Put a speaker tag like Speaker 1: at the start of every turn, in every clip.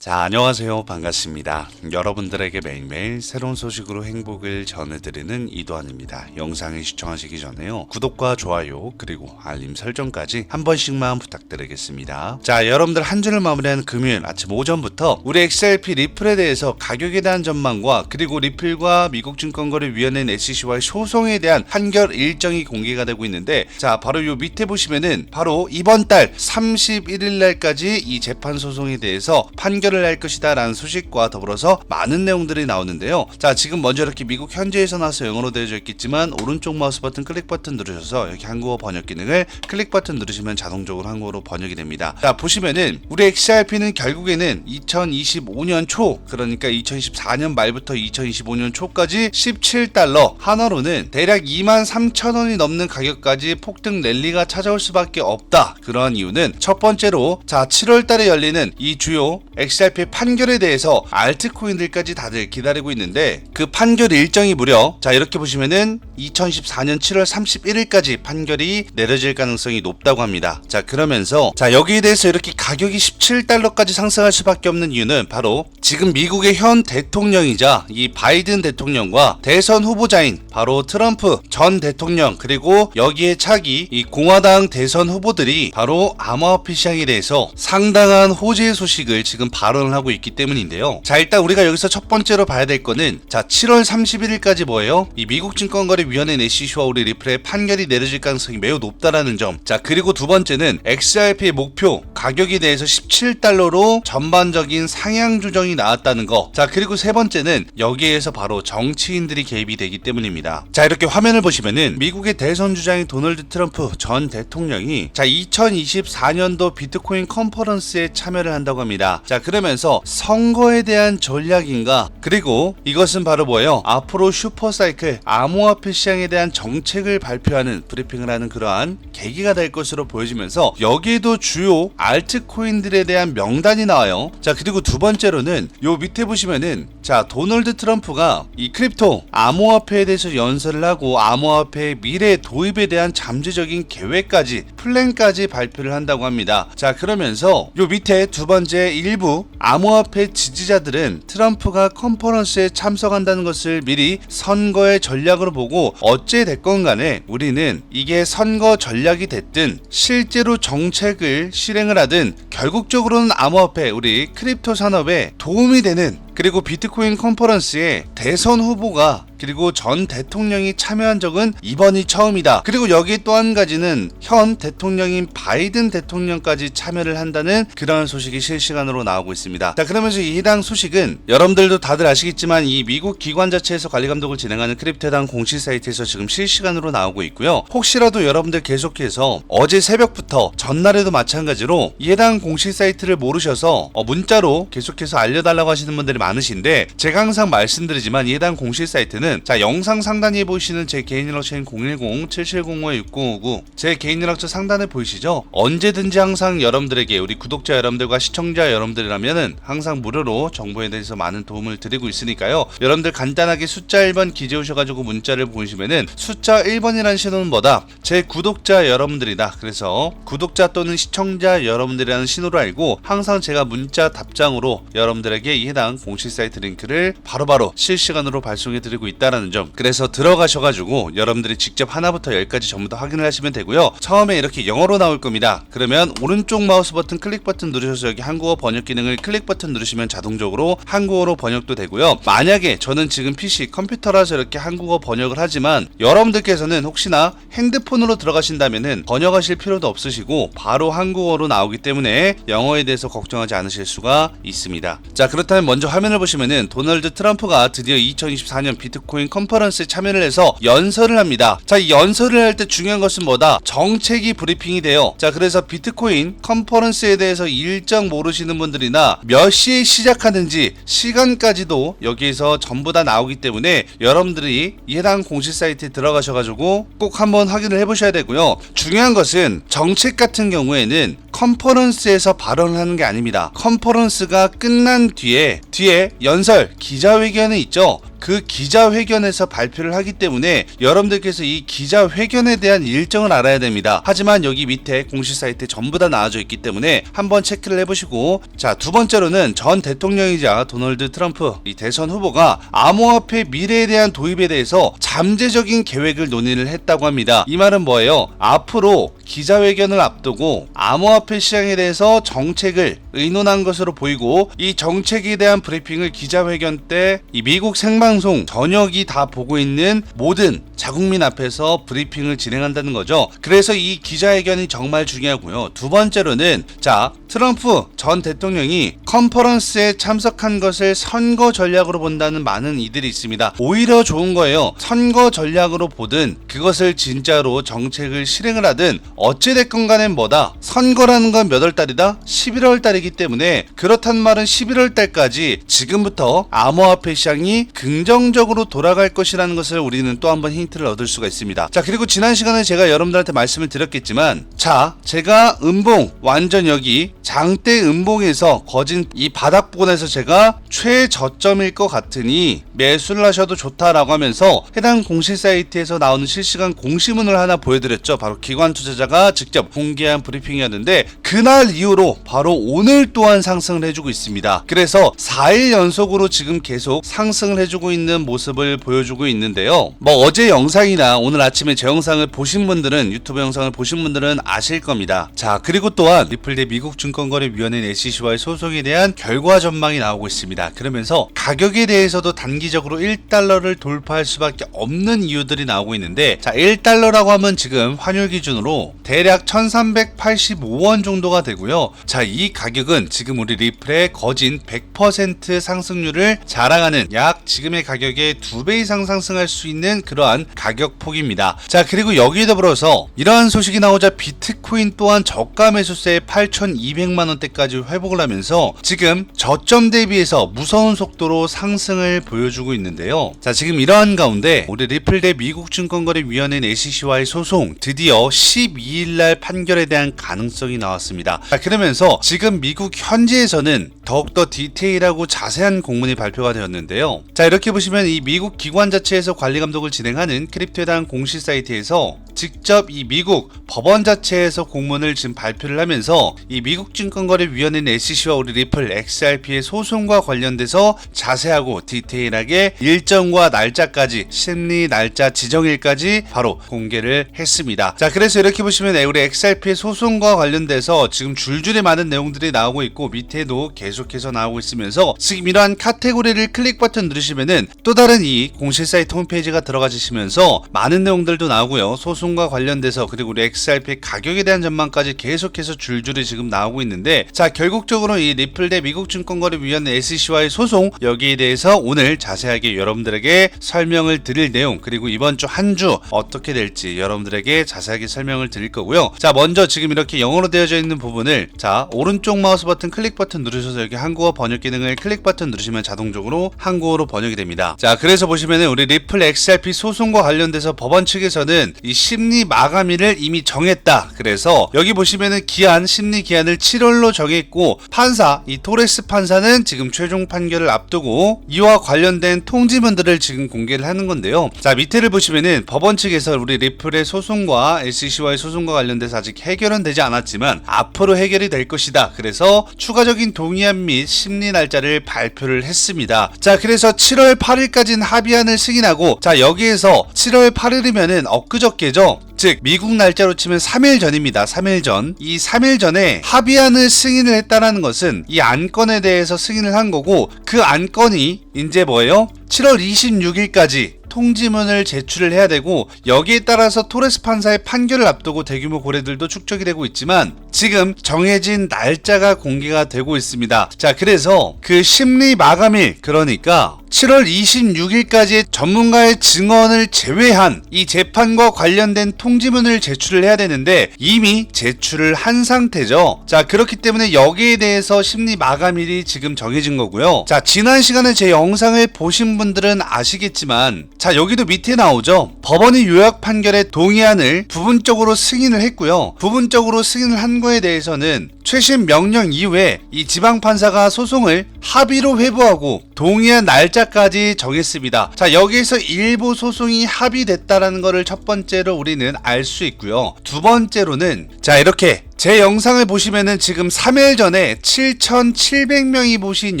Speaker 1: 자, 안녕하세요. 반갑습니다. 여러분들에게 매일매일 새로운 소식으로 행복을 전해드리는 이도환입니다. 영상을 시청하시기 전에요. 구독과 좋아요, 그리고 알림 설정까지 한 번씩만 부탁드리겠습니다. 자, 여러분들 한 주를 마무리하는 금요일 아침 오전부터 우리 XRP 리플에 대해서 가격에 대한 전망과 그리고 리플과 미국 증권거래위원회 SEC와의 소송에 대한 판결 일정이 공개가 되고 있는데 자, 바로 요 밑에 보시면은 바로 이번 달 31일 날까지 이 재판 소송에 대해서 판결 을 할 것이다 라는 소식과 더불어서 많은 내용들이 나오는데요. 자, 지금 먼저 이렇게 미국 현지에서 나서 영어로 되어져 있겠지만 오른쪽 마우스 버튼 클릭 버튼 누르셔서 여기 한국어 번역 기능을 클릭 버튼 누르시면 자동적으로 한국어로 번역이 됩니다. 자, 보시면은 우리 XRP는 결국에는 2025년 초 그러니까 2024년 말부터 2025년 초까지 17달러 하나로는 대략 2만 3천 원이 넘는 가격까지 폭등 랠리가 찾아올 수밖에 없다. 그러한 이유는 첫 번째로 자 7월 달에 열리는 이 주요 XRP 판결에 대해서 알트코인들까지 다들 기다리고 있는데 그 판결 일정이 무려 자 이렇게 보시면은 2014년 7월 31일까지 판결이 내려질 가능성이 높다고 합니다. 자 그러면서 자 여기에 대해서 이렇게 가격이 17달러까지 상승할 수밖에 없는 이유는 바로 지금 미국의 현 대통령이자 이 바이든 대통령과 대선 후보자인 바로 트럼프 전 대통령 그리고 여기에 차기 이 공화당 대선 후보들이 바로 암호화폐 시장에 대해서 상당한 호재 소식을 지금 발언을 하고 있기 때문인데요. 자 일단 우리가 여기서 첫 번째로 봐야 될 거는 자 7월 31일까지 뭐예요? 이 미국 증권거래위원회 NCC와 우리 리플의 판결이 내려질 가능성이 매우 높다라는 점. 자 그리고 두 번째는 XRP의 목표 가격에 대해서 17달러로 전반적인 상향 조정이 나왔다는 거. 자 그리고 세 번째는 여기에서 바로 정치인들이 개입이 되기 때문입니다. 자 이렇게 화면을 보시면은 미국의 대선 주장인 도널드 트럼프 전 대통령이 자 2024년도 비트코인 컨퍼런스에 참여를 한다고 합니다. 자 그 러면서 선거에 대한 전략인가 그리고 이것은 바로 뭐예요? 앞으로 슈퍼사이클 암호화폐 시장에 대한 정책을 발표하는 브리핑을 하는 그러한 계기가 될 것으로 보여지면서 여기에도 주요 알트코인들에 대한 명단이 나와요. 자 그리고 두 번째로는 요 밑에 보시면은 자 도널드 트럼프가 이 크립토 암호화폐에 대해서 연설을 하고 암호화폐의 미래 도입에 대한 잠재적인 계획까지 플랜까지 발표를 한다고 합니다. 자 그러면서 요 밑에 두 번째 일부 암호화폐 지지자들은 트럼프가 컨퍼런스에 참석한다는 것을 미리 선거의 전략으로 보고 어찌 됐건 간에 우리는 이게 선거 전략이 됐든 실제로 정책을 실행을 하든 결국적으로는 암호화폐 우리 크립토 산업에 도움이 되는 그리고 비트코인 컨퍼런스에 대선 후보가 그리고 전 대통령이 참여한 적은 이번이 처음이다. 그리고 여기 또 한 가지는 현 대통령인 바이든 대통령까지 참여를 한다는 그런 소식이 실시간으로 나오고 있습니다. 자, 그러면서 이 해당 소식은 여러분들도 다들 아시겠지만 이 미국 기관 자체에서 관리 감독을 진행하는 크립토당 공식 사이트에서 지금 실시간으로 나오고 있고요. 혹시라도 여러분들 계속해서 어제 새벽부터 전날에도 마찬가지로 이 해당 공식 사이트를 모르셔서 어, 문자로 계속해서 알려달라고 하시는 분들이 많으신데 제가 항상 말씀드리지만 이 해당 공식 사이트는 자 영상 상단에 보이시는 제 개인 연락처인 010-7705-6059 제 개인 연락처 상단에 보이시죠? 언제든지 항상 여러분들에게 우리 구독자 여러분들과 시청자 여러분들이라면은 항상 무료로 정보에 대해서 많은 도움을 드리고 있으니까요. 여러분들 간단하게 숫자 1번 기재 오셔가지고 문자를 보시면은 숫자 1번이라는 신호는 뭐다? 제 구독자 여러분들이다. 그래서 구독자 또는 시청자 여러분들이라는 신호로 알고 항상 제가 문자 답장으로 여러분들에게 이 해당 공식 사이트 링크를 바로 바로 실시간으로 발송해 드리고 있다라는 점. 그래서 들어가셔가지고 여러분들이 직접 하나부터 열까지 전부 다 확인을 하시면 되고요. 처음에 이렇게 영어로 나올 겁니다. 그러면 오른쪽 마우스 버튼 클릭 버튼 누르셔서 여기 한국어 번역 기능을 클릭 버튼 누르시면 자동적으로 한국어로 번역도 되고요. 만약에 저는 지금 PC 컴퓨터라서 이렇게 한국어 번역을 하지만 여러분들께서는 혹시나 핸드폰으로 들어가신다면은 번역하실 필요도 없으시고 바로 한국어로 나오기 때문에 영어에 대해서 걱정하지 않으실 수가 있습니다. 자 그렇다면 먼저 화면을 보시면은 도널드 트럼프가 드디어 2024년 비트코인 컨퍼런스에 참여를 해서 연설을 합니다. 자, 이 연설을 할 때 중요한 것은 뭐다? 정책이 브리핑이 돼요. 자, 그래서 비트코인 컨퍼런스에 대해서 일정 모르시는 분들이나 몇 시에 시작하는지 시간까지도 여기에서 전부 다 나오기 때문에 여러분들이 이 해당 공식 사이트에 들어가셔가지고 꼭 한번 확인을 해보셔야 되고요. 중요한 것은 정책 같은 경우에는 컨퍼런스에서 발언을 하는 게 아닙니다. 컨퍼런스가 끝난 뒤에 뒤에 연설 기자회견이 있죠. 그 기자회견에서 발표를 하기 때문에 여러분들께서 이 기자회견에 대한 일정을 알아야 됩니다. 하지만 여기 밑에 공식 사이트에 전부 다 나와져 있기 때문에 한번 체크를 해보시고 자 두 번째로는 전 대통령이자 도널드 트럼프 이 대선 후보가 암호화폐 미래에 대한 도입에 대해서 잠재적인 계획을 논의를 했다고 합니다. 이 말은 뭐예요? 앞으로 기자회견을 앞두고 암호화폐 시장에 대해서 정책을 의논한 것으로 보이고 이 정책에 대한 브리핑을 기자회견 때 이 미국 생방 송 전역이 다 보고 있는 모든 자국민 앞에서 브리핑을 진행한다는 거죠. 그래서 이 기자회견이 정말 중요하고요. 두 번째로는 자 트럼프 전 대통령이 컨퍼런스에 참석한 것을 선거 전략으로 본다는 많은 이들이 있습니다. 오히려 좋은 거예요. 선거 전략으로 보든 그것을 진짜로 정책을 실행을 하든 어찌됐건 간에 뭐다. 선거라는 건 몇 월 달이다? 11월 달이기 때문에 그렇단 말은 11월 달까지 지금부터 암호화폐 시장이 긍정적으로 돌아갈 것이라는 것을 우리는 또 한번 힌트를 얻을 수가 있습니다. 자, 그리고 지난 시간에 제가 여러분들한테 말씀을 드렸겠지만 자, 제가 음봉 완전 여기 장대 음봉에서 거진 이 바닥 부분에서 제가 최저점일 것 같으니 매수를 하셔도 좋다라고 하면서 해당 공시 사이트에서 나오는 실시간 공시문을 하나 보여드렸죠. 바로 기관 투자자가 직접 공개한 브리핑이었는데 그날 이후로 바로 오늘 또한 상승을 해주고 있습니다. 그래서 4일 연속으로 지금 계속 상승을 해주고 있는 모습을 보여주고 있는데요. 뭐 어제 영상이나 오늘 아침에 제 영상을 보신 분들은 유튜브 영상을 보신 분들은 아실 겁니다. 자 그리고 또한 리플대 미국 증권거래위원회 SEC와의 소송에 대한 결과 전망이 나오고 있습니다. 그러면서 가격에 대해서도 단기적으로 1달러를 돌파할 수밖에 없는 이유들이 나오고 있는데 자 1달러라고 하면 지금 환율 기준으로 대략 1385원 정도가 되고요. 자 이 가격은 지금 우리 리플의 거진 100% 상승률을 자랑하는 약 지금의 가격의 두배 이상 상승할 수 있는 그러한 가격 폭입니다. 자 그리고 여기에 더불어서 이러한 소식이 나오자 비트코인 또한 저가 매수세에 8,200만 원대까지 회복을 하면서 지금 저점 대비해서 무서운 속도로 상승을 보여주고 있는데요. 자 지금 이러한 가운데 우리 리플 대 미국 증권거래위원회 SEC와의 소송 드디어 12일 날 판결에 대한 가능성이 나왔습니다. 자 그러면서 지금 미국 현지에서는 더욱더 디테일하고 자세한 공문이 발표가 되었는데요. 자 이렇게 보시면 이 미국 기관 자체에서 관리 감독을 진행하는 크립토에 대한 공식 사이트에서 직접 이 미국 법원 자체에서 공문을 지금 발표를 하면서 이 미국 증권거래위원회인 SEC와 우리 리플 XRP의 소송과 관련돼서 자세하고 디테일하게 일정과 날짜까지 심리 날짜 지정일까지 바로 공개를 했습니다. 자 그래서 이렇게 보시면 우리 XRP의 소송과 관련돼서 지금 줄줄이 많은 내용들이 나오고 있고 밑에도 계속해서 나오고 있으면서 지금 이러한 카테고리를 클릭 버튼 누르시면 은 또 다른 이 공식 사이트 홈페이지가 들어가시면서 많은 내용들도 나오고요. 소송과 관련돼서 그리고 우리 XRP 가격에 대한 전망까지 계속해서 줄줄이 지금 나오고 있는데 자 결국적으로 이 리플 대 미국 증권거래위원회 SEC와의 소송 여기에 대해서 오늘 자세하게 여러분들에게 설명을 드릴 내용 그리고 이번 주 한주 어떻게 될지 여러분들에게 자세하게 설명을 드릴 거고요. 자 먼저 지금 이렇게 영어로 되어져 있는 부분을 자 오른쪽 마우스 버튼 클릭 버튼 누르셔서 여기 한국어 번역 기능을 클릭 버튼 누르시면 자동적으로 한국어로 번역이 됩니다. 자 그래서 보시면은 우리 리플 XRP 소송과 관련돼서 법원 측에서는 이 심리 마감일을 이미 정했다. 그래서 여기 보시면은 기한 심리 기한을 7월로 정했고 판사 이 토레스 판사는 지금 최종 판결을 앞두고 이와 관련된 통지문들을 지금 공개를 하는 건데요. 자 밑에를 보시면은 법원 측에서 우리 리플의 소송과 SEC와의 소송과 관련돼서 아직 해결은 되지 않았지만 앞으로 해결이 될 것이다. 그래서 추가적인 동의안 및 심리 날짜를 발표를 했습니다. 자 그래서 7월 8일까지는 합의안을 승인하고 자 여기에서 7월 8일이면은 엊그저께죠. 즉 미국 날짜로 치면 3일 전입니다. 3일 전. 이 3일 전에 합의안을 승인을 했다라는 것은 이 안건에 대해서 승인을 한 거고 그 안건이 이제 뭐예요? 7월 26일까지 통지문을 제출을 해야 되고 여기에 따라서 토레스 판사의 판결을 앞두고 대규모 고래들도 축적이 되고 있지만 지금 정해진 날짜가 공개가 되고 있습니다. 자, 그래서 그 심리 마감일 그러니까 7월 26일까지 전문가의 증언을 제외한 이 재판과 관련된 통지문을 제출을 해야 되는데 이미 제출을 한 상태죠. 자, 그렇기 때문에 여기에 대해서 심리 마감일이 지금 정해진 거고요. 자, 지난 시간에 제 영상을 보신 분들은 아시겠지만 자, 여기도 밑에 나오죠. 법원이 요약 판결에 동의안을 부분적으로 승인을 했고요. 부분적으로 승인을 한 거에 대해서는 최신 명령 이후에 이 지방판사가 소송을 합의로 회부하고 동의한 날짜까지 정했습니다. 자, 여기에서 일부 소송이 합의됐다라는 것을 첫 번째로 우리는 알 수 있고요. 두 번째로는 자, 이렇게 제 영상을 보시면은 지금 3일 전에 7,700명이 보신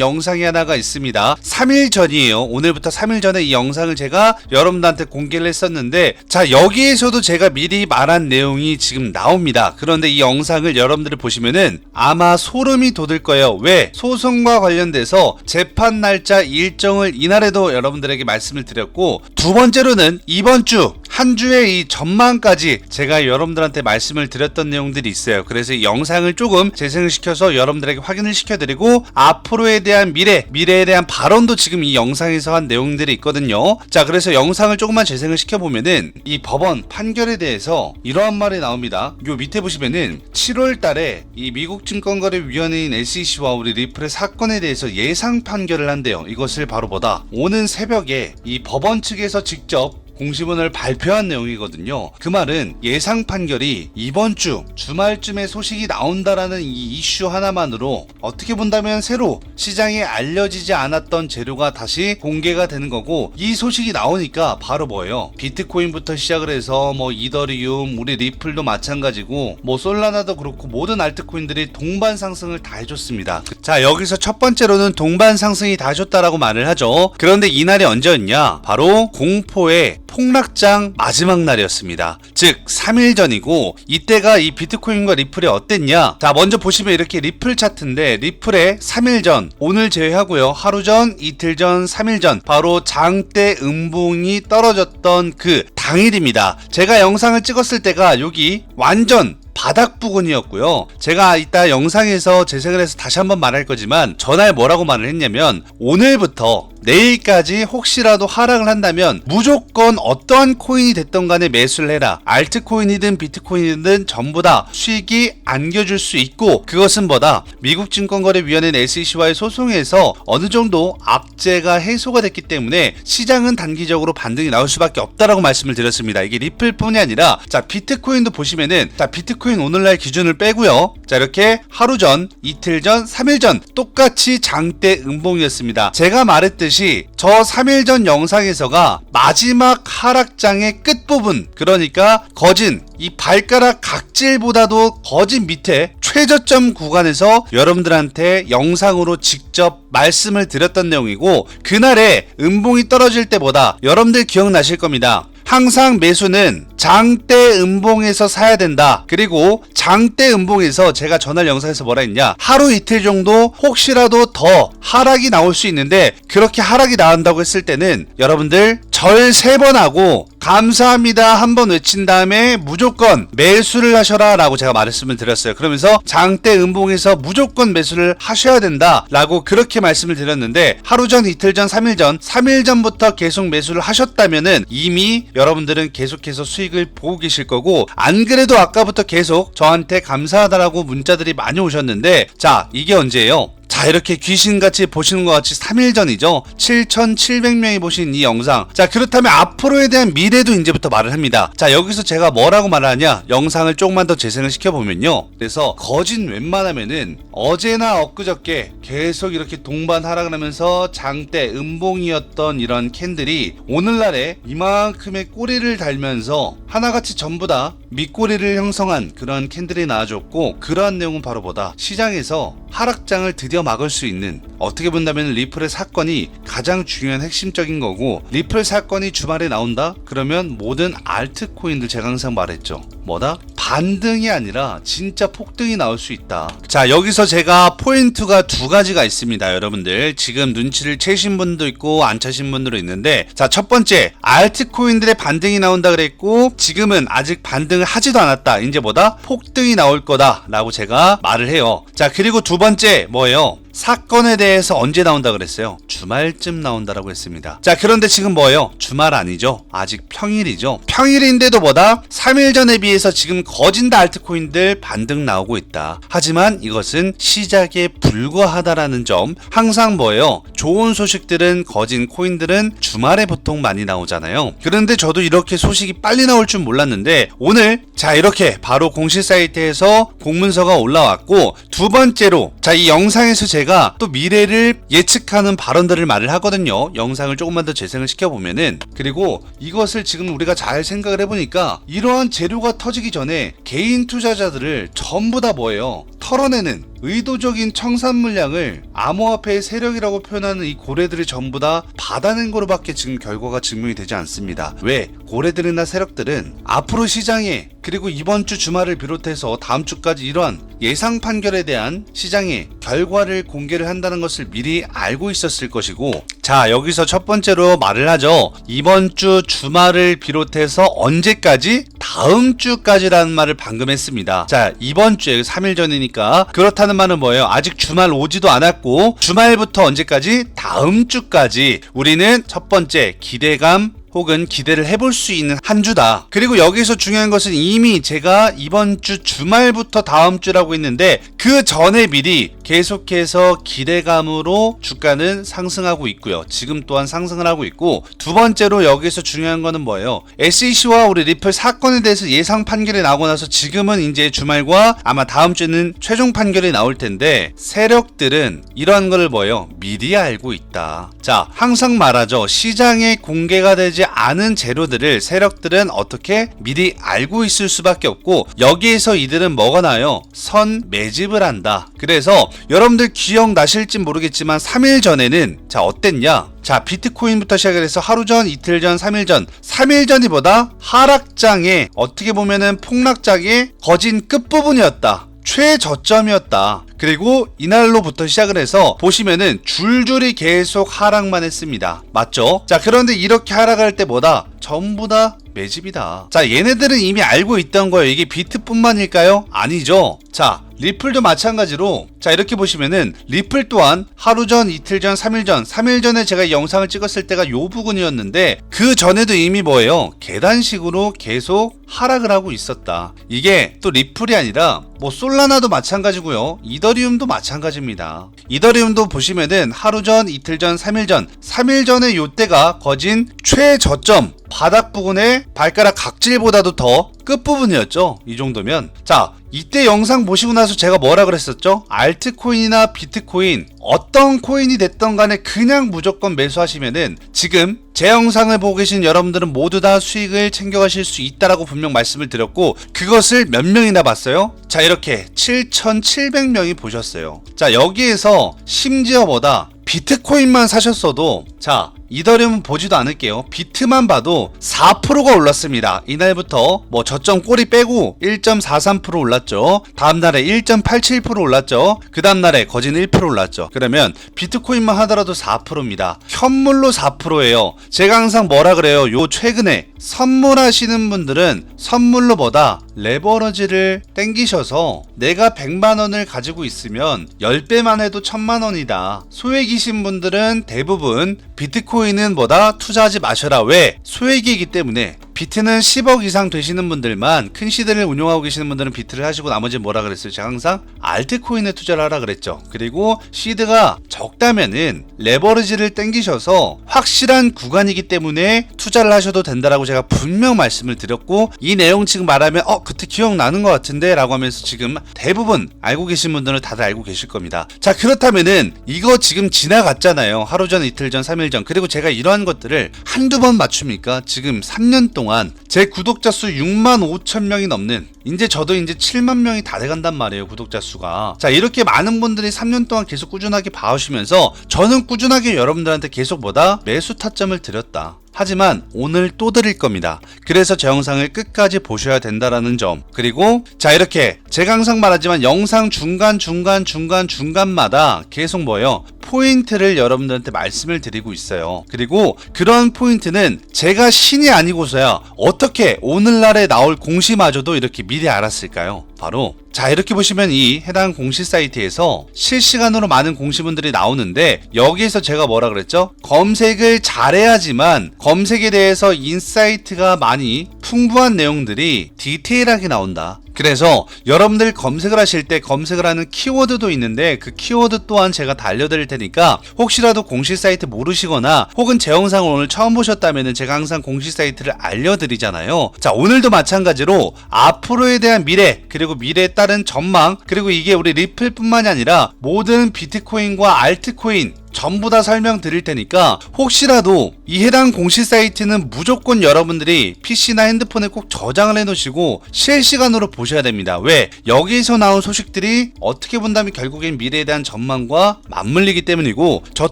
Speaker 1: 영상이 하나가 있습니다. 3일 전이에요. 오늘부터 3일 전에 이 영상을 제가 여러분들한테 공개를 했었는데, 자, 여기에서도 제가 미리 말한 내용이 지금 나옵니다. 그런데 이 영상을 여러분들이 보시면은 아마 소름이 돋을 거예요. 왜? 소송과 관련돼서 재판 날짜 일정을 이날에도 여러분들에게 말씀을 드렸고, 두 번째로는 이번 주, 한 주의 이 전망까지 제가 여러분들한테 말씀을 드렸던 내용들이 있어요. 그래서 이 영상을 조금 재생을 시켜서 여러분들에게 확인을 시켜드리고 앞으로에 대한 미래, 미래에 대한 발언도 지금 이 영상에서 한 내용들이 있거든요. 자, 그래서 영상을 조금만 재생을 시켜보면은 이 법원 판결에 대해서 이러한 말이 나옵니다. 요 밑에 보시면은 7월 달에 이 미국 증권거래위원회인 SEC와 우리 리플의 사건에 대해서 예상 판결을 한대요. 이것을 바로 보다 오는 새벽에 이 법원 측에서 직접 공시문을 발표한 내용이거든요. 그 말은 예상 판결이 이번 주 주말쯤에 소식이 나온다라는 이 이슈 하나만으로 어떻게 본다면 새로 시장에 알려지지 않았던 재료가 다시 공개가 되는 거고 이 소식이 나오니까 바로 뭐예요? 비트코인부터 시작을 해서 뭐 이더리움, 우리 리플도 마찬가지고 뭐 솔라나도 그렇고 모든 알트코인들이 동반 상승을 다 해줬습니다. 자 여기서 첫 번째로는 동반 상승이 다 해줬다라고 말을 하죠. 그런데 이날이 언제였냐? 바로 공포의 폭락장 마지막 날이었습니다. 즉 3일 전이고 이때가 이 비트코인과 리플이 어땠냐? 자 먼저 보시면 이렇게 리플 차트인데 리플의 3일 전 오늘 제외하고요. 하루 전, 이틀 전, 3일 전 바로 장대 음봉이 떨어졌던 그 당일입니다. 제가 영상을 찍었을 때가 여기 완전 바닥 부근이었고요. 제가 이따 영상에서 재생을 해서 다시 한번 말할 거지만 전날 뭐라고 말을 했냐면 오늘부터 내일까지 혹시라도 하락을 한다면 무조건 어떠한 코인이 됐던 간에 매수를 해라. 알트코인이든 비트코인이든 전부 다 수익이 안겨줄 수 있고 그것은 뭐다? 미국 증권거래위원회 SEC와의 소송에서 어느 정도 악재가 해소가 됐기 때문에 시장은 단기적으로 반등이 나올 수밖에 없다라고 말씀을 드렸습니다. 이게 리플뿐이 아니라 자 비트코인도 보시면은 자 비트코인 오늘날 기준을 빼고요. 자 이렇게 하루 전, 이틀 전, 3일 전 똑같이 장대 음봉이었습니다. 제가 말했듯이 저 3일 전 영상에서가 마지막 하락장의 끝부분 그러니까 거진 이 발가락 각질보다도 거진 밑에 최저점 구간에서 여러분들한테 영상으로 직접 말씀을 드렸던 내용이고 그날에 음봉이 떨어질 때보다 여러분들 기억나실 겁니다. 항상 매수는 장대 음봉에서 사야 된다. 그리고 장대 음봉에서 제가 전날 영상에서 뭐라 했냐. 하루 이틀 정도 혹시라도 더 하락이 나올 수 있는데 그렇게 하락이 나온다고 했을 때는 여러분들 절 세 번 하고 감사합니다 한 번 외친 다음에 무조건 매수를 하셔라 라고 제가 말씀을 드렸어요. 그러면서 장대 음봉에서 무조건 매수를 하셔야 된다 라고 그렇게 말씀을 드렸는데 하루 전, 이틀 전, 3일 전, 3일 전부터 계속 매수를 하셨다면은 이미 여러분들은 계속해서 수익을 보고 계실 거고 안 그래도 아까부터 계속 저한테 감사하다라고 문자들이 많이 오셨는데 자 이게 언제예요? 자 이렇게 귀신같이 보시는 것 같이 3일 전이죠? 7,700명이 보신 이 영상. 자 그렇다면 앞으로에 대한 미래도 이제부터 말을 합니다. 자 여기서 제가 뭐라고 말하냐? 영상을 조금만 더 재생을 시켜보면요. 그래서 거진 웬만하면은 어제나 엊그저께 계속 이렇게 동반 하락을 하면서 장대 음봉이었던 이런 캔들이 오늘날에 이만큼의 꼬리를 달면서 하나같이 전부 다 밑꼬리를 형성한 그런 캔들이 나와줬고 그러한 내용은 바로 보다. 시장에서 하락장을 드디어 막을 수 있는 어떻게 본다면 리플의 사건이 가장 중요한 핵심적인 거고 리플 사건이 주말에 나온다? 그러면 모든 알트코인들 제가 항상 말했죠. 뭐다? 반등이 아니라 진짜 폭등이 나올 수 있다. 자, 여기서 제가 포인트가 두 가지가 있습니다, 여러분들. 지금 눈치를 채신 분도 있고 안 채신 분들도 있는데 자, 첫 번째, 알트코인들의 반등이 나온다 그랬고 지금은 아직 반등을 하지도 않았다. 이제 뭐다? 폭등이 나올 거다라고 제가 말을 해요. 자, 그리고 두 번째 뭐예요? 사건에 대해서 언제 나온다 그랬어요? 주말쯤 나온다라고 했습니다. 자, 그런데 지금 뭐예요? 주말 아니죠? 아직 평일이죠. 평일인데도 뭐다? 3일 전에 비해서 지금 거진다 알트코인들 반등 나오고 있다. 하지만 이것은 시작에 불과하다라는 점. 항상 뭐예요? 좋은 소식들은 거진 코인들은 주말에 보통 많이 나오잖아요. 그런데 저도 이렇게 소식이 빨리 나올 줄 몰랐는데 오늘 자 이렇게 바로 공식 사이트에서 공문서가 올라왔고 두 번째로 자 이 영상에서 제가 또 미래를 예측하는 발언들을 말을 하거든요. 영상을 조금만 더 재생을 시켜보면은 그리고 이것을 지금 우리가 잘 생각을 해보니까 이러한 재료가 터지기 전에 개인 투자자들을 전부 다 뭐예요? 털어내는 의도적인 청산 물량을 암호화폐의 세력이라고 표현하는 이 고래들이 전부 다 받아낸 거로밖에 지금 결과가 증명이 되지 않습니다. 왜? 고래들이나 세력들은 앞으로 시장에 그리고 이번 주 주말을 비롯해서 다음 주까지 이러한 예상 판결에 대한 시장의 결과를 공개를 한다는 것을 미리 알고 있었을 것이고 자 여기서 첫 번째로 말을 하죠. 이번 주 주말을 비롯해서 언제까지? 다음 주까지라는 말을 방금 했습니다. 자 이번 주에 3일 전이니까 그렇다는 말은 뭐예요? 아직 주말 오지도 않았고 주말부터 언제까지? 다음 주까지. 우리는 첫 번째 기대감 혹은 기대를 해볼 수 있는 한 주다. 그리고 여기서 중요한 것은 이미 제가 이번 주 주말부터 다음 주라고 했는데 그 전에 미리 계속해서 기대감으로 주가는 상승하고 있고요. 지금 또한 상승을 하고 있고 두 번째로 여기서 중요한 거는 뭐예요? SEC와 우리 리플 사건에 대해서 예상 판결이 나오고 나서 지금은 이제 주말과 아마 다음 주는 최종 판결이 나올 텐데 세력들은 이런 걸 뭐예요? 미리 알고 있다. 자, 항상 말하죠. 시장에 공개가 되지 않은 재료들을 세력들은 어떻게 미리 알고 있을 수밖에 없고 여기에서 이들은 뭐가 나요? 선 매집을 한다. 그래서 여러분들 기억나실지 모르겠지만 3일 전에는 자 어땠냐? 자 비트코인부터 시작을 해서 하루 전, 이틀 전, 3일 전 3일 전이보다 하락장에 어떻게 보면은 폭락장의 거진 끝부분이었다. 최저점이었다. 그리고 이날로부터 시작을 해서 보시면은 줄줄이 계속 하락만 했습니다. 맞죠? 자, 그런데 이렇게 하락할 때보다 전부 다 매집이다. 자, 얘네들은 이미 알고 있던 거예요. 이게 비트뿐만일까요? 아니죠. 자, 리플도 마찬가지로 자 이렇게 보시면은 리플 또한 하루 전, 이틀 전, 3일 전, 3일 전에 제가 이 영상을 찍었을 때가 요 부분이었는데 그 전에도 이미 뭐예요? 계단식으로 계속 하락을 하고 있었다. 이게 또 리플이 아니라 뭐 솔라나도 마찬가지고요. 이더리움도 마찬가지입니다. 이더리움도 보시면은 하루 전, 이틀 전, 3일 전, 3일 전에 요때가 거진 최저점 바닥 부분의 발가락 각질보다도 더 끝부분이었죠. 이 정도면. 자, 이때 영상 보시고 나서 제가 뭐라 그랬었죠? 알트코인이나 비트코인 어떤 코인이 됐던 간에 그냥 무조건 매수하시면은 지금 제 영상을 보고 계신 여러분들은 모두 다 수익을 챙겨가실 수 있다라고 분명 말씀을 드렸고 그것을 몇 명이나 봤어요? 자 이렇게 7,700명이 보셨어요. 자 여기에서 심지어 뭐다 비트코인만 사셨어도 자 이더리움 보지도 않을게요. 비트만 봐도 4%가 올랐습니다. 이날부터 뭐 저점 꼬리 빼고 1.43% 올랐죠. 다음 날에 1.87% 올랐죠. 그 다음 날에 거진 1% 올랐죠. 그러면 비트코인만 하더라도 4%입니다. 현물로 4%예요. 제가 항상 뭐라 그래요? 요 최근에 선물하시는 분들은 선물로 보다 레버러지를 땡기셔서 내가 100만 원을 가지고 있으면 10배만 해도 1000만 원이다. 소액이신 분들은 대부분 비트코인은 뭐다 투자하지 마셔라. 왜? 소액이기 때문에 비트는 10억 이상 되시는 분들만 큰 시드를 운용하고 계시는 분들은 비트를 하시고 나머지 뭐라 그랬어요? 제가 항상 알트코인에 투자를 하라 그랬죠. 그리고 시드가 적다면은 레버리지를 땡기셔서 확실한 구간이기 때문에 투자를 하셔도 된다라고 제가 분명 말씀을 드렸고 이 내용 지금 말하면 어 그때 기억나는 것 같은데 라고 하면서 지금 대부분 알고 계신 분들은 다들 알고 계실 겁니다. 자 그렇다면은 이거 지금 지나갔잖아요. 하루 전, 이틀 전, 3일 전 그리고 제가 이러한 것들을 한두 번 맞춥니까? 지금 3년 동안 제 구독자 수 6만 5천 명이 넘는 이제 저도 이제 7만 명이 다 돼간단 말이에요 구독자 수가. 자 이렇게 많은 분들이 3년 동안 계속 꾸준하게 봐오시면서 저는 꾸준하게 여러분들한테 계속 뭐다 매수 타점을 드렸다 하지만 오늘 또 드릴 겁니다. 그래서 제 영상을 끝까지 보셔야 된다라는 점. 그리고 자 이렇게 제가 항상 말하지만 영상 중간 중간 중간 중간마다 계속 뭐예요? 포인트를 여러분들한테 말씀을 드리고 있어요. 그리고 그런 포인트는 제가 신이 아니고서야 어떻게 오늘날에 나올 공시마저도 이렇게 미리 알았을까요? 바로 자자 이렇게 보시면 이 해당 공시 사이트에서 실시간으로 많은 공시분들이 나오는데 여기에서 제가 뭐라 그랬죠? 검색을 잘해야지만 검색에 대해서 인사이트가 많이 풍부한 내용들이 디테일하게 나온다. 그래서 여러분들 검색을 하실 때 검색을 하는 키워드도 있는데 그 키워드 또한 제가 다 알려드릴 테니까 혹시라도 공식 사이트 모르시거나 혹은 제 영상을 오늘 처음 보셨다면 제가 항상 공식 사이트를 알려드리잖아요. 자 오늘도 마찬가지로 앞으로에 대한 미래 그리고 미래에 따른 전망 그리고 이게 우리 리플뿐만이 아니라 모든 비트코인과 알트코인 전부 다 설명드릴 테니까 혹시라도 이 해당 공시 사이트는 무조건 여러분들이 PC나 핸드폰에 꼭 저장을 해 놓으시고 실시간으로 보셔야 됩니다. 왜? 여기에서 나온 소식들이 어떻게 본다면 결국엔 미래에 대한 전망과 맞물리기 때문이고 저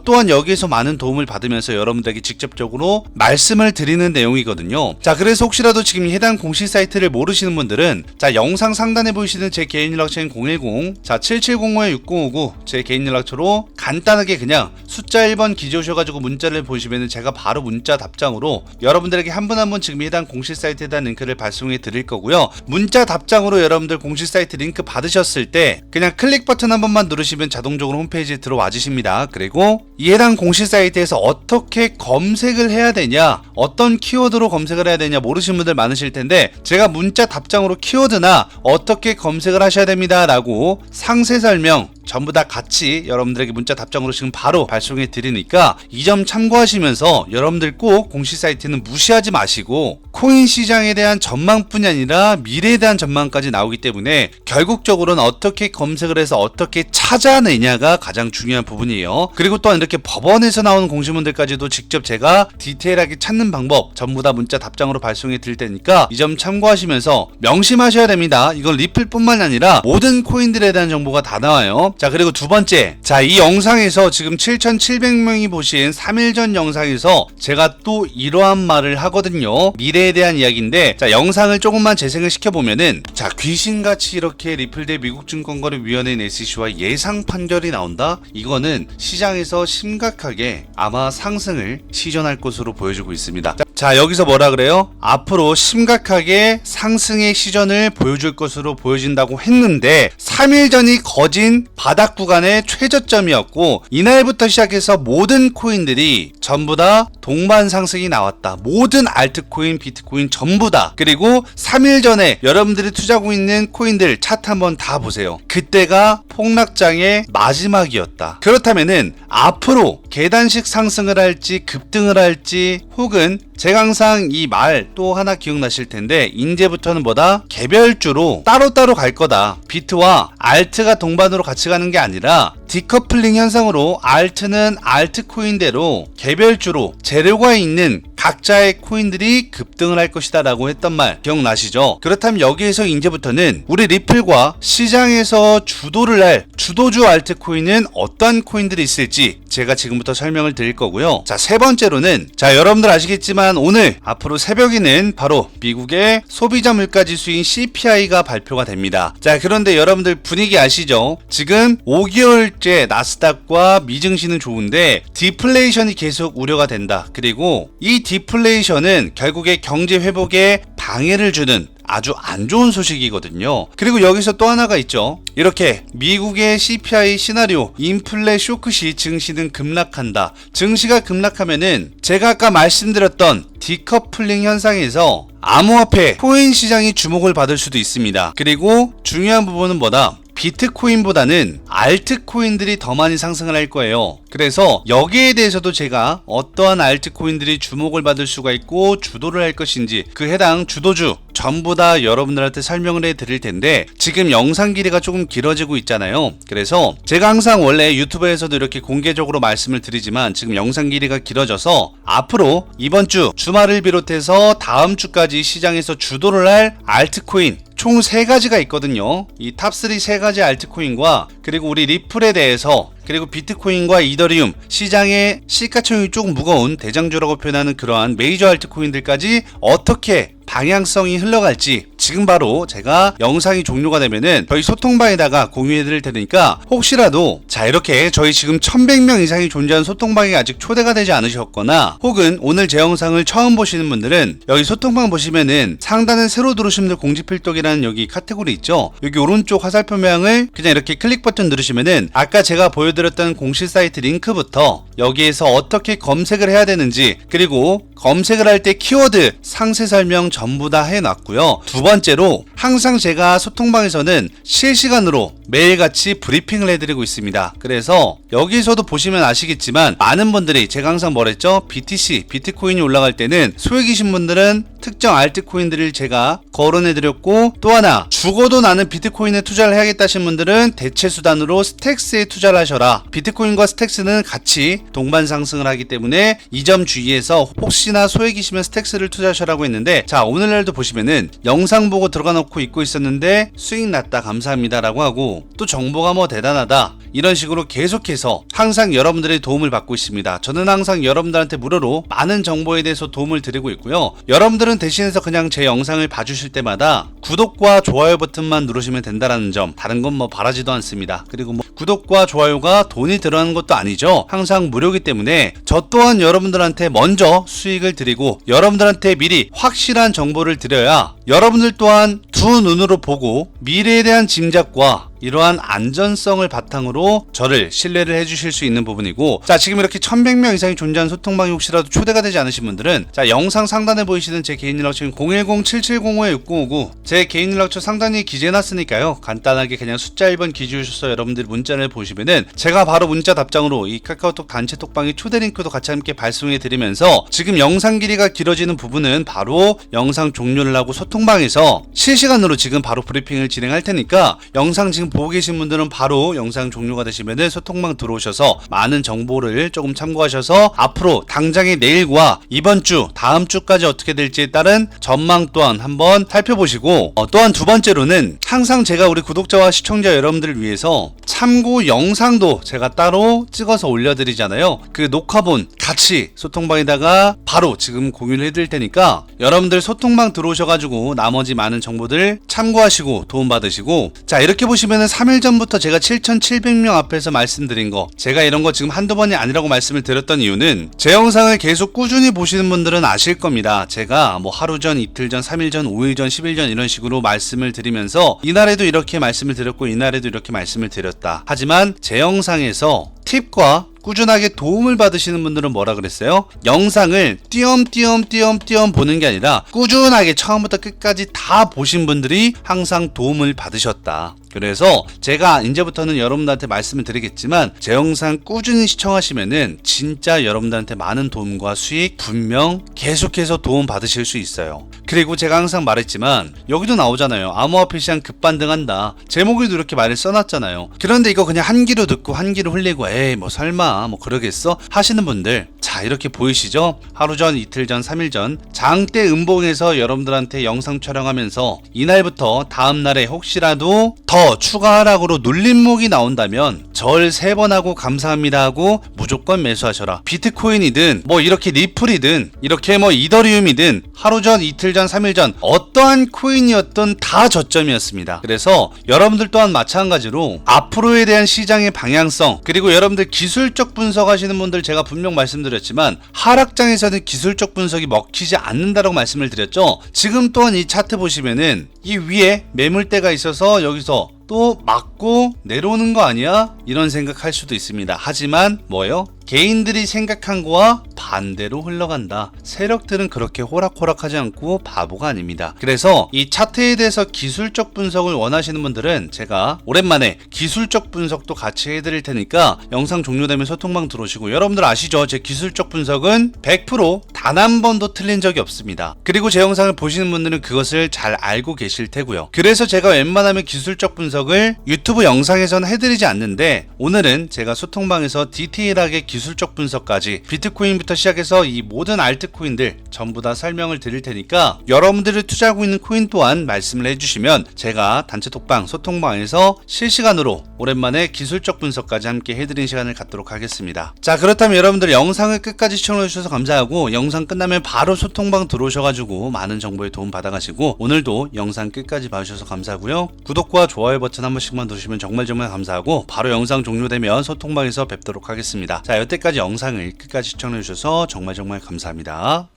Speaker 1: 또한 여기에서 많은 도움을 받으면서 여러분들에게 직접적으로 말씀을 드리는 내용이거든요. 자, 그래서 혹시라도 지금 이 해당 공시 사이트를 모르시는 분들은 자, 영상 상단에 보이시는 제 개인 연락처인 010 자, 7705-6059 제 개인 연락처로 간단하게 그냥 숫자 1번 기재오셔 가지고 문자를 보시면 제가 바로 문자 답장으로 여러분들에게 한 분 한 분 지금 해당 공식 사이트에 대한 링크를 발송해 드릴 거고요. 문자 답장 으로 여러분들 공식 사이트 링크 받으셨을 때 그냥 클릭 버튼 한 번만 누르시면 자동적으로 홈페이지에 들어와 주십니다. 그리고 이 해당 공식 사이트에서 어떻게 검색을 해야 되냐, 어떤 키워드로 검색을 해야 되냐 모르시는 분들 많으실 텐데 제가 문자 답장으로 키워드나 어떻게 검색을 하셔야 됩니다 라고 상세 설명 전부 다 같이 여러분들에게 문자 답장으로 지금 바로 발송해 드리니까 이 점 참고하시면서 여러분들 꼭 공식 사이트는 무시하지 마시고 코인 시장에 대한 전망뿐이 아니라 미래에 대한 전망까지 나오기 때문에 결국적으로는 어떻게 검색을 해서 어떻게 찾아내냐가 가장 중요한 부분이에요. 그리고 또한 이렇게 법원에서 나오는 공시문들까지도 직접 제가 디테일하게 찾는 방법 전부 다 문자 답장으로 발송해 드릴 테니까 이 점 참고하시면서 명심하셔야 됩니다. 이건 리플뿐만 아니라 모든 코인들에 대한 정보가 다 나와요. 자 그리고 두 번째. 자 이 영상에서 지금 7,700명이 보신 3일 전 영상에서 제가 또 이러한 말을 하거든요. 미래에 대한 이야기인데 자 영상을 조금만 재생을 시켜보면은 자 귀신같이 이렇게 리플대 미국증권거래위원회 SEC와 예상 판결이 나온다? 이거는 시장에서 심각하게 아마 상승을 시전할 것으로 보여주고 있습니다. 자, 자 여기서 뭐라 그래요 앞으로 심각하게 상승의 시전을 보여줄 것으로 보여진다고 했는데 3일 전이 거진 바닥 구간의 최저점이었고 이날부터 시작해서 모든 코인들이 전부 다 동반 상승이 나왔다. 모든 알트코인, 비트코인 전부 다. 그리고 3일 전에 여러분들이 투자하고 있는 코인들 차트 한번 다 보세요. 그때가 폭락장의 마지막이었다. 그렇다면은 앞으로 계단식 상승을 할지 급등을 할지 혹은 제가 항상 이 말 또 하나 기억나실 텐데 이제부터는 뭐다? 개별주로 따로따로 갈 거다. 비트와 알트가 동반으로 같이 가는 게 아니라 디커플링 현상으로 알트는 알트코인대로 개별주로 재료가 있는 각자의 코인들이 급등을 할 것이다 라고 했던 말 기억나시죠? 그렇다면 여기에서 이제부터는 우리 리플과 시장에서 주도를 할 주도주 알트코인은 어떠한 코인들이 있을지 제가 지금부터 설명을 드릴 거고요. 자, 세 번째로는 자, 여러분들 아시겠지만 오늘 앞으로 새벽에는 바로 미국의 소비자 물가 지수인 CPI가 발표가 됩니다. 자, 그런데 여러분들 분위기 아시죠? 지금 5개월 째 나스닥과 미증시는 좋은데 디플레이션이 계속 우려가 된다. 그리고 이 디플레이션은 결국에 경제 회복에 방해를 주는 아주 안 좋은 소식이거든요. 그리고 여기서 또 하나가 있죠. 이렇게 미국의 CPI 시나리오 인플레 쇼크 시 증시는 급락한다. 증시가 급락하면은 제가 아까 말씀드렸던 디커플링 현상에서 암호화폐 코인 시장이 주목을 받을 수도 있습니다. 그리고 중요한 부분은 뭐다? 비트코인보다는 알트코인들이 더 많이 상승을 할 거예요. 그래서 여기에 대해서도 제가 어떠한 알트코인들이 주목을 받을 수가 있고 주도를 할 것인지 그 해당 주도주 전부 다 여러분들한테 설명을 해 드릴 텐데 지금 영상 길이가 조금 길어지고 있잖아요. 그래서 제가 항상 원래 유튜브에서도 이렇게 공개적으로 말씀을 드리지만 지금 영상 길이가 길어져서 앞으로 이번 주 주말을 비롯해서 다음 주까지 시장에서 주도를 할 알트코인 총세 가지가 있거든요. 이 탑3 세 가지 알트코인과 그리고 우리 리플에 대해서 그리고 비트코인과 이더리움 시장의 시가총액이 조금 무거운 대장주라고 표현하는 그러한 메이저 알트코인들까지 어떻게 방향성이 흘러갈지 지금 바로 제가 영상이 종료가 되면은 저희 소통방에다가 공유해 드릴 테니까 혹시라도 자 이렇게 저희 지금 1100명 이상이 존재하는 소통방에 아직 초대가 되지 않으셨거나 혹은 오늘 제 영상을 처음 보시는 분들은 여기 소통방 보시면은 상단에 새로 들어오신 분들 공지필독이라는 여기 카테고리 있죠? 여기 오른쪽 화살표 모양을 그냥 이렇게 클릭 버튼 누르시면은 아까 제가 보여드렸던 공식 사이트 링크부터 여기에서 어떻게 검색을 해야 되는지 그리고 검색을 할 때 키워드 상세 설명 전부 다 해놨고요. 두 번째로 항상 제가 소통방에서는 실시간으로 매일같이 브리핑을 해드리고 있습니다. 그래서 여기서도 보시면 아시겠지만 많은 분들이 제가 항상 뭐랬죠? BTC, 비트코인이 올라갈 때는 소액이신 분들은 특정 알트코인들을 제가 거론해드렸고 또 하나 죽어도 나는 비트코인에 투자를 해야겠다 하신 분들은 대체 수단으로 스택스에 투자를 하셔라. 비트코인과 스택스는 같이 동반 상승을 하기 때문에 이 점 주의해서 혹시 나 소액이 시면 스택스를 투자하셔라고 했는데 자 오늘날도 보시면은 영상 보고 들어가 놓고 있고 있었는데 수익 났다 감사합니다 라고 하고 또 정보가 뭐 대단하다 이런 식으로 계속해서 항상 여러분들의 도움을 받고 있습니다. 저는 항상 여러분들한테 무료로 많은 정보에 대해서 도움을 드리고 있고요. 여러분들은 대신해서 그냥 제 영상을 봐주실 때마다 구독과 좋아요 버튼만 누르시면 된다라는 점 다른 건 뭐 바라지도 않습니다. 그리고 뭐 구독과 좋아요가 돈이 들어가는 것도 아니죠. 항상 무료이기 때문에 저 또한 여러분들한테 먼저 수익 을 드리고 여러분들한테 미리 확실한 정보를 드려야 여러분들 또한 두 눈으로 보고 미래에 대한 짐작과 이러한 안전성을 바탕으로 저를 신뢰를 해주실 수 있는 부분이고 자 지금 이렇게 1100명 이상이 존재하는 소통방이 혹시라도 초대가 되지 않으신 분들은 자 영상 상단에 보이시는 제 개인 연락처인 010-7705-6059 제 개인 연락처 상단에 기재해놨으니까요. 간단하게 그냥 숫자 1번 기주셔서 여러분들 문자를 보시면은 제가 바로 문자 답장으로 이 카카오톡 단체 톡방의 초대 링크도 같이 함께 발송해 드리면서 지금 영상 길이가 길어지는 부분은 바로 영상 종료를 하고 소통방에서 실시간으로 지금 바로 브리핑을 진행할 테니까 영상 지금 보고 계신 분들은 바로 영상 종료가 되시면은 소통방 들어오셔서 많은 정보를 조금 참고하셔서 앞으로 당장의 내일과 이번 주 다음 주까지 어떻게 될지에 따른 전망 또한 한번 살펴보시고 어, 또한 두 번째로는 항상 제가 우리 구독자와 시청자 여러분들을 위해서 참고 영상도 제가 따로 찍어서 올려드리잖아요. 그 녹화본 같이 소통방에다가 바로 지금 공유를 해드릴 테니까 여러분들 소통방 들어오셔가지고 나머지 많은 정보들 참고하시고 도움받으시고 자 이렇게 보시면 은 3일 전부터 제가 7,700명 앞에서 말씀드린 거 제가 이런 거 지금 한두 번이 아니라고 말씀을 드렸던 이유는 제 영상을 계속 꾸준히 보시는 분들은 아실 겁니다 제가 뭐 하루 전 이틀 전 3일 전 5일 전 10일 전 이런 식으로 말씀을 드리면서 이날에도 이렇게 말씀을 드렸고 이날에도 이렇게 말씀을 드렸다 하지만 제 영상에서 팁과 꾸준하게 도움을 받으시는 분들은 뭐라 그랬어요? 영상을 띄엄띄엄 띄엄띄엄 보는 게 아니라 꾸준하게 처음부터 끝까지 다 보신 분들이 항상 도움을 받으셨다. 그래서 제가 이제부터는 여러분들한테 말씀을 드리겠지만 제 영상 꾸준히 시청하시면은 진짜 여러분들한테 많은 도움과 수익 분명 계속해서 도움 받으실 수 있어요. 그리고 제가 항상 말했지만 여기도 나오잖아요. 암호화폐 시장 급반등한다. 제목에도 이렇게 말을 써놨잖아요. 그런데 이거 그냥 한 귀로 듣고 한 귀로 흘리고 에이 뭐 설마 뭐 그러겠어 하시는 분들 자 이렇게 보이시죠? 하루 전, 이틀 전, 3일 전 장대 음봉에서 여러분들한테 영상 촬영하면서 이날부터 다음 날에 혹시라도 더 추가 하락으로 눌림목이 나온다면 절 세 번 하고 감사합니다 하고 무조건 매수하셔라. 비트코인이든 뭐 이렇게 리플이든 이렇게 뭐 이더리움이든 하루 전, 이틀 전, 3일 전 어떠한 코인이었던 다 저점이었습니다. 그래서 여러분들 또한 마찬가지로 앞으로에 대한 시장의 방향성 그리고 여러분들 기술적 분석하시는 분들 제가 분명 말씀드렸 지만 하락장에서는 기술적 분석이 먹히지 않는다라고 말씀을 드렸죠. 지금 또한 이 차트 보시면은 이 위에 매물대가 있어서 여기서 또 맞고 내려오는 거 아니야? 이런 생각할 수도 있습니다. 하지만 뭐요? 개인들이 생각한 거와 반대로 흘러간다. 세력들은 그렇게 호락호락하지 않고 바보가 아닙니다. 그래서 이 차트에 대해서 기술적 분석을 원하시는 분들은 제가 오랜만에 기술적 분석도 같이 해드릴 테니까 영상 종료되면 소통방 들어오시고 여러분들 아시죠? 제 기술적 분석은 100%단 한 번도 틀린 적이 없습니다. 그리고 제 영상을 보시는 분들은 그것을 잘 알고 계실 테고요. 그래서 제가 웬만하면 기술적 분석을 유튜브 영상에서는 해드리지 않는데 오늘은 제가 소통방에서 디테일하게 기술 기술적 분석까지 비트코인부터 시작해서 이 모든 알트코인들 전부 다 설명을 드릴 테니까 여러분들이 투자하고 있는 코인 또한 말씀을 해주시면 제가 단체 톡방 소통방에서 실시간으로 오랜만에 기술적 분석까지 함께 해드린 시간을 갖도록 하겠습니다. 자 그렇다면 여러분들 영상을 끝까지 시청해주셔서 감사하고 영상 끝나면 바로 소통방 들어오셔가지고 많은 정보에 도움 받아가시고 오늘도 영상 끝까지 봐주셔서 감사하고요. 구독과 좋아요 버튼 한 번씩만 누르시면 정말 정말 감사하고 바로 영상 종료되면 소통방에서 뵙도록 하겠습니다. 자 여태까지 영상을 끝까지 시청해주셔서 정말 정말 감사합니다.